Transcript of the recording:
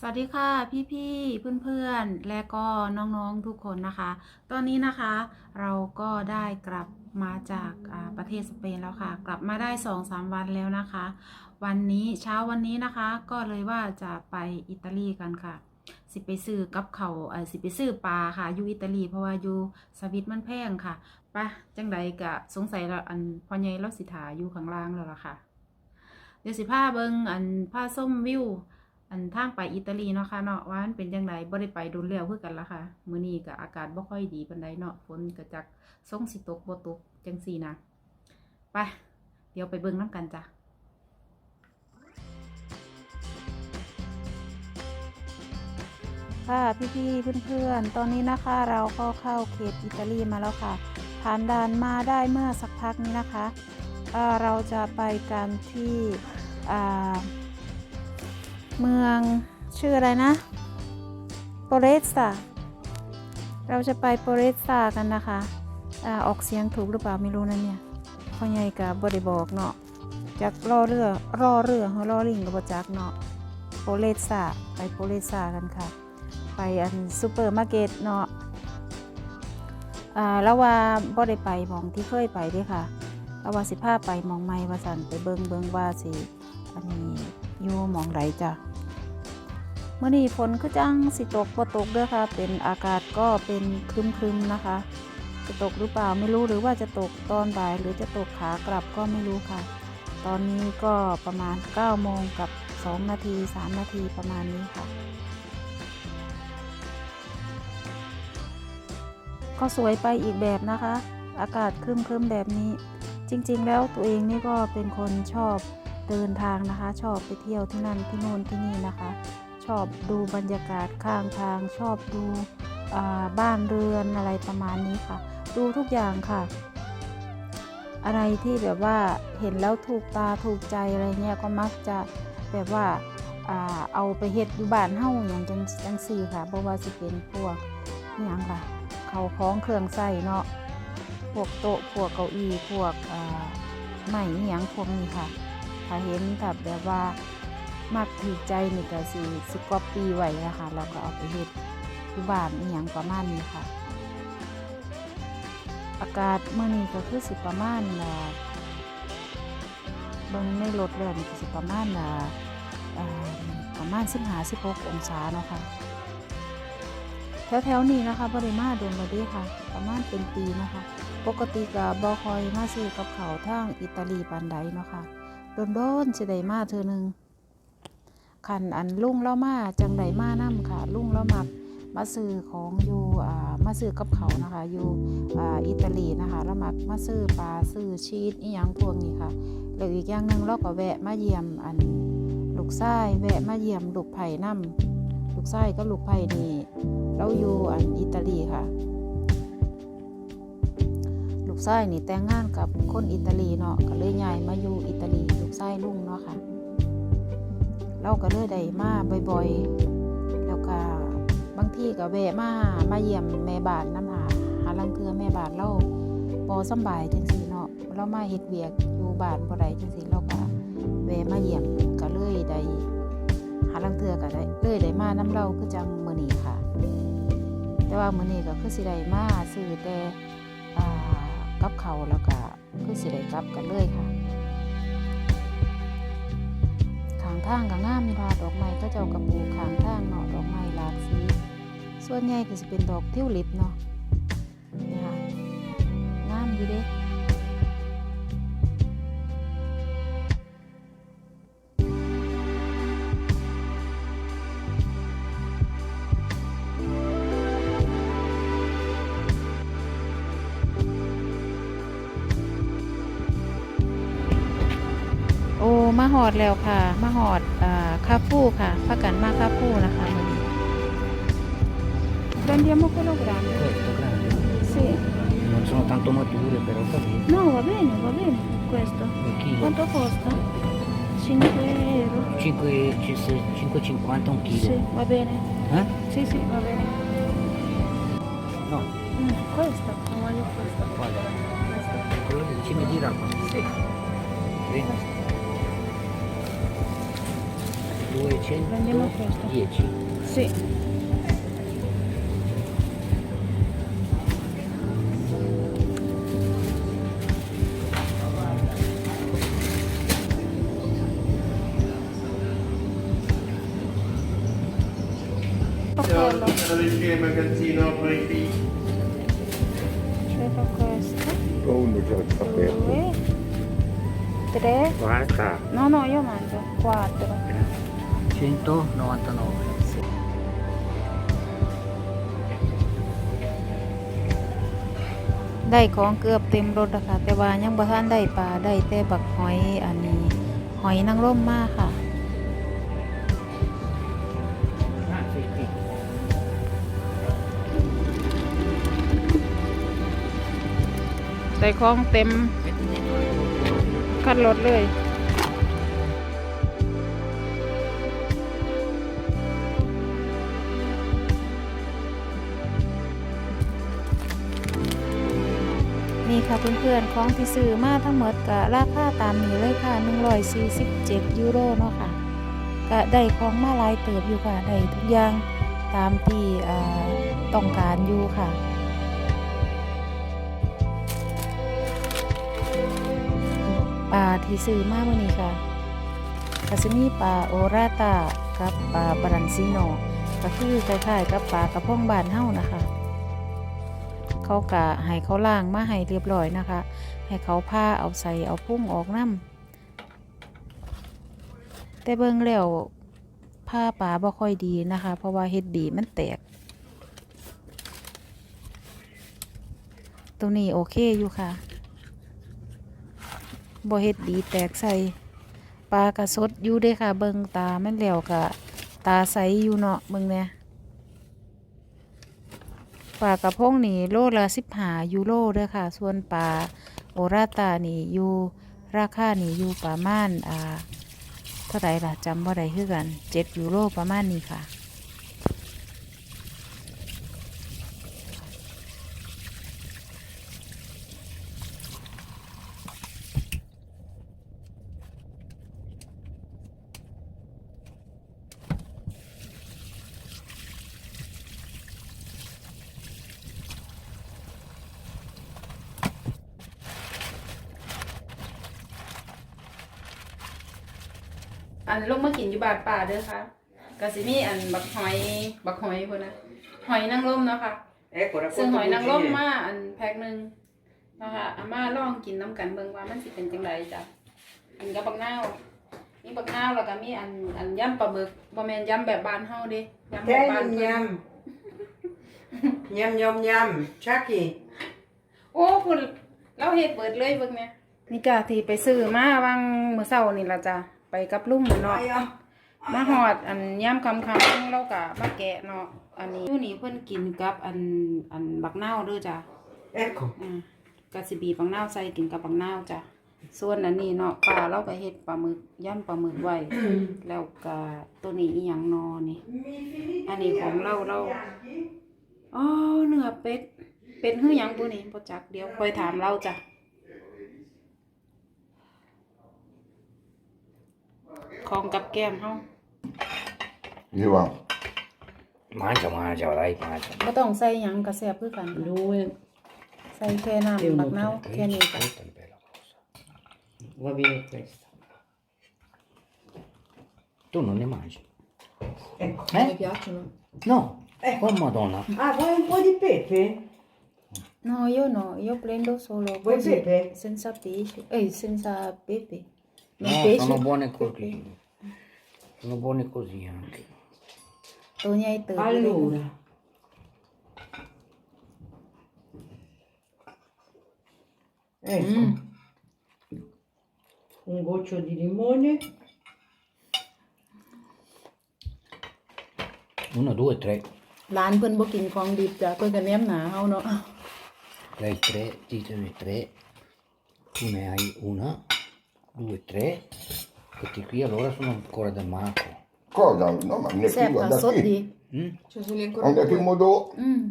สวัสดีค่ะพี่ๆเพื่อนๆ และก็น้องๆทุกคนนะคะ ตอนนี้นะคะเราก็ได้กลับมาจากประเทศสเปนแล้วค่ะ กลับมาได้2องสามวันแล้วนะคะ วันนี้เช้าวันนี้นะคะ ก็เลยว่าจะไปอิตาลีกันค่ะ สิไปซื้อกับเขาเอ่อสิไปซื้อปลาค่ะอยู่อิตาลีเพราะว่าอยู่สวิตมันแพงค่ะปะจังใดกะสงสัยเราอันพ่อใหญ่เราสิถาอยู่ข้างล่างแล้วล่ะค่ะ เดี๋ยวสิพาเบิงอันผ้าส้มวิว อันทางไปอิตาลีเนาะค่ะเนาะว่ามันเป็นจังไดบ่ได้ไปโดนแล้วคือกันละค่ะ มื้อนี้ก็อากาศบ่ค่อยดีปานใดเนาะฝนก็จักส่งสิตกบ่ตกจังซี่นะไปเดี๋ยวไปเบิ่งน้ำกันจ้ะค่ะพี่ๆเพื่อนๆ ตอนนี้นะคะเราก็เข้าเขตอิตาลีมาแล้วค่ะ ผ่านด่านมาได้เมื่อสักพักนี้นะคะเอ่อเราจะไปกันที่อ่า เมืองชื่ออะไรนะโปเรสซาเราจะไปโปเรสซากันนะคะอาออกเสียงถูกหรือเปล่าไม่รู้นะเนี่ยพ่อใหญ่กับบริบอกเนาะจากรอเรือรอเรือหรือรอลิงกับบจักเนาะโปเรสซาไปโปเรสซากันค่ะ ไปอันซูเปอร์มาร์เก็ตเนาะอ่าแล้วว่าบ่ได้ไปมองที่เคยไปด้ค่ะแล้วว่าสิพาไปมองใหม่ว่าสันไปเบิงเบิงว่าสิอันนี้อยู่มองไหนจ้ะ เมื่อนี้ฝนคือจังสิตกบ่ตกเด้อค่ะ เป็นอากาศก็เป็นครึมๆนะคะ จะตกหรือเปล่าไม่รู้หรือว่าจะตกตอนบ่าย หรือจะตกขากลับก็ไม่รู้ค่ะ ตอนนี้ก็ประมาณ9โมงกับ 2 นาที 3 นาทีประมาณนี้ค่ะ ก็สวยไปอีกแบบนะคะ อากาศครึมๆแบบนี้ จริงๆ แล้วตัวเองนี่ก็เป็นคนชอบเดินทางนะคะ ชอบไปเที่ยวที่นั่นที่โน่นที่นี่นะคะ ชอบดูบรรยากาศข้างทาง ชอบดูอ่าบ้านเรือนอะไรประมาณนี้ค่ะ ดูทุกอย่างค่ะ อะไรที่แบบว่าเห็นแล้วถูกตาถูกใจอะไรเงี้ยก็มักจะแบบว่าอเอาไปเฮ็ดอยู่บ้านเฮาอย่างจังจังซี่ค่ะเพราะว่าสิเป็นพวกอหย่างค่ะ เขาคล้องเครื่องใส่เนาะพวกโต๊ะพวกเก้าอี้พวกไม้อหยังพวกนี้ค่ะ ถ้าเห็นกับแบบว่า มักถือใจนี่ก็สิสก๊อปปี้ไว้นะคะแล้วก็เอาไปเฮ็ดอยู่บ้านอหยังประมาณนี้ค่ะ อากาศเมื่อนี้ก็คือสิประมาณอ่าเบิ่งในรถแล้วนี่ก็สิประมาณอ่าอ่าประมาณ15 16องศาเนาะค่ะแถวๆนี้นะคะบริมาโดนมาดีค่ะ ประมาณเป็นปีนะคะ ปกติกับบอคอยมาซื้อกับเขาทางอิตาลีปานใดเนาะค่ะโดนๆจะได้มาเธอหนึ่ง คันอันลุงเล่ามาจังไดมานํค่ะ ลุงเล่ามักมาซื้อของอยู่อ่ามาซื้อกับเขานะคะ อยู่อ่าอิตาลีนะคะแล้วมักมาซื้อปลาซื้อชีสอีหยังพวกนี้ค่ะแล้วอีกอย่างหนึ่งเราก็แวะมาเยี่ยมอันลูกชายแวะมาเยี่ยมลูกไผ่นํลูกชายก็ลูกไผ่นี่เราอยู่อันอิตาลีค่ะ ลูกชายนี่แต่งงานกับคนอิตาลีเนาะก็เลยย้ายมาอยู่อิตาลี ลูกชายลุงเนาะค่ะ เราก็เลยได้มาบ่อยๆ แล้วก็บางทีก็แวะมามาเยี่ยมแม่บานน้ำหาหาลังเทือแม่บานเราพอสบายจังสีเนาะเรามาเฮ็ดเวียกอยู่บ้านบ่ได้จังสีเราก็แวะมาเยี่ยมก็เลยได้หาลังเทือก็ได้เลยได้มาน้ำเราคือจังมื้อนี้ค่ะ แต่ว่ามื้อนี้ก็คือสิได้มาซื้อแต่อ่ากับเขาแล้วก็คือสิได้กลับกันเลยค่ะ ทางก็งามมีพาดอกไม้ก็เจ้ากระปูขางทางเนาะดอกไม้หลากสีส่วนใหญ่ก็จะเป็นดอกทิวลิปเนาะนี่ค่ะงามอยู่เด้ หอดแล้วค่ะ มาหอดอ่าคาฟูค่ะพักกันมาคาฟูนะคะมื้อนี้ Prendiamo quello grande. Questo grande. Sì. Non sono tanto mature però va bene. No, va bene, va bene. Questo. Per chilo. Quanto costa? 5 euro. 5, 5,50 un chilo. Sì, va bene. Eh? Sì, sì, va bene. No, Mm, questo, non voglio questo. Quale? Questo. quello del cime di rapa. Sì. Sì. Prendiamo questo. 210. Sì. Perché magazzino poi Vedo questo. uno già aperto. Due. Tre. Guarda. No, no, io mangio. Quattro. 199. Sì. ได้ของเกือบเต็มรถอะค่ะแต่ว่ายังบ่ทันได้ปลาได้แต่บักหอยอันนี้หอยนางรมมากค่ะ Ah, sì, sì. ได้ของเต็มคันรถเลย ค่ะเพื่อนๆของที่ซื้อมาทั้งหมดก็ราคาตามนี้เลยค่ะ 147 ยูโรเนาะค่ะก็ได้ของมาลายเติบอยู่ค่ะได้ทุกอย่างตามที่ต้องการอยู่ค่ะปลาที่ซื้อมาเมื่อนี้ค่ะก็จะมีปลาโอราตากับปลาบรันซิโนก็คือคล้ายๆกับปลากระพงบานเฮ้านะคะ เขากะให้เขาล่างมาให้เรียบร้อยนะคะ ให้เขาผ้าเอาใส่เอาพุ่งออกน้ำแต่เบิ่งแล้วผ้าปลาบ่ค่อยดีนะคะ เพราะว่าเฮ็ดดีมันแตกตรงนี้โอเคอยู่ค่ะบ่เฮ็ดดีแตกใส่ปลากระสดอยู่เด้ค่ะ เบิ่งตามันแล้วกะตาใสอยู่เนาะเบิ่งเนี่ย ปลากระพงนี่โลละสิบหายูโรเด้อค่ะ ส่วนปลาโอราตานี่อยู่ราคานี่อยู่ประมาณอ่าเท่าไหร่ล่ะจำว่าได้คือกันเจ็ดยูโรประมาณนี้ค่ะ อันลงมากินอยู่บาดป่าเด้อค่ะกะสิมีอันบักหอยบักหอยพุ่นนะหอยนางรมเนาะค่ะ Ecco, ซึ่ง racconta หอยนางรม bugie. มาอันแพ็คหนึ่งนะคะอาม่าลองกินน้ำกันเบิ่งว่ามันสิเป็นจังไดจ้ะกินกับบักนาวมีบักนาวแล้วก็มีอันอันยำปลาหมึกบ่แม่นยำแบบบ้านเฮาเด้ยำแบบบ้าน Yum เพิ่น yum. yum yum yum. Chucky. โอ้พุ่นเราเฮ็ดเบิดเลยเบิ่งเนี่ยนี่จ้ะที่ไปซื้อมาวางมื้อเช้านี่ล่ะจ้ะ ไปกับลุงเนาะ Aja. มาหอดอันย่ำคำคำเรากะมาแกะเนาะอันนี้อยู่นี่เพิ่นกินกับอันอันบักนาวเด้วยจ้ะ Ecco. อ่ากะสิบีบบักนาวใส่กินกับบักนาวจ้ะส่วนอันนี้เนาะปลาเราก็เฮ็ดปลาหมึกย่ำปลาหมึกไว้แล้วก็ตัวนี้อีหยังนอนี่ อันนี้ของเราเราอ๋อเนื้อเป็ด เป็ดหื้อหยังบุนี่บ่จักเดี๋ยวค่อยถามเราจ้ะ ของกับแก้มเฮา Johan. Mangia, mangia, dai, mangia. บ่ต้องใส่หยังกระแสบคือกันค่ะ Due. ใส่แค่น้ำบักนาวแค่นี้จ้ะ Questa è bella cosa. Va bene questa. Tu non ne mangi? Ecco. Eh? piacciono? No. Ecco. Oh madonna. Ah, vuoi un po' di pepe? No, io no, io prendo solo Vuoi così, pepe? senza pesce, eh, senza pepe. Non No, pesce. sono buone pepe. così. Sono buone così anche. ตัวใหญ่เติบเลย Allora. Ecco. Mm. Un goccio di limone. Uno, due, tre. ร้านเพิ่นบ่กินของดิบจ้ะเพิ่นก็แนมหนาเฮาเนาะ Lei tre, ditene tre. Tu ne hai una, 2, 3. Questi qui allora sono ancora da Marco. Cosa? No, ma ne è più, Sì, andati. passò di. Mm? Ci sono ancora Andati in due. modo... Mm.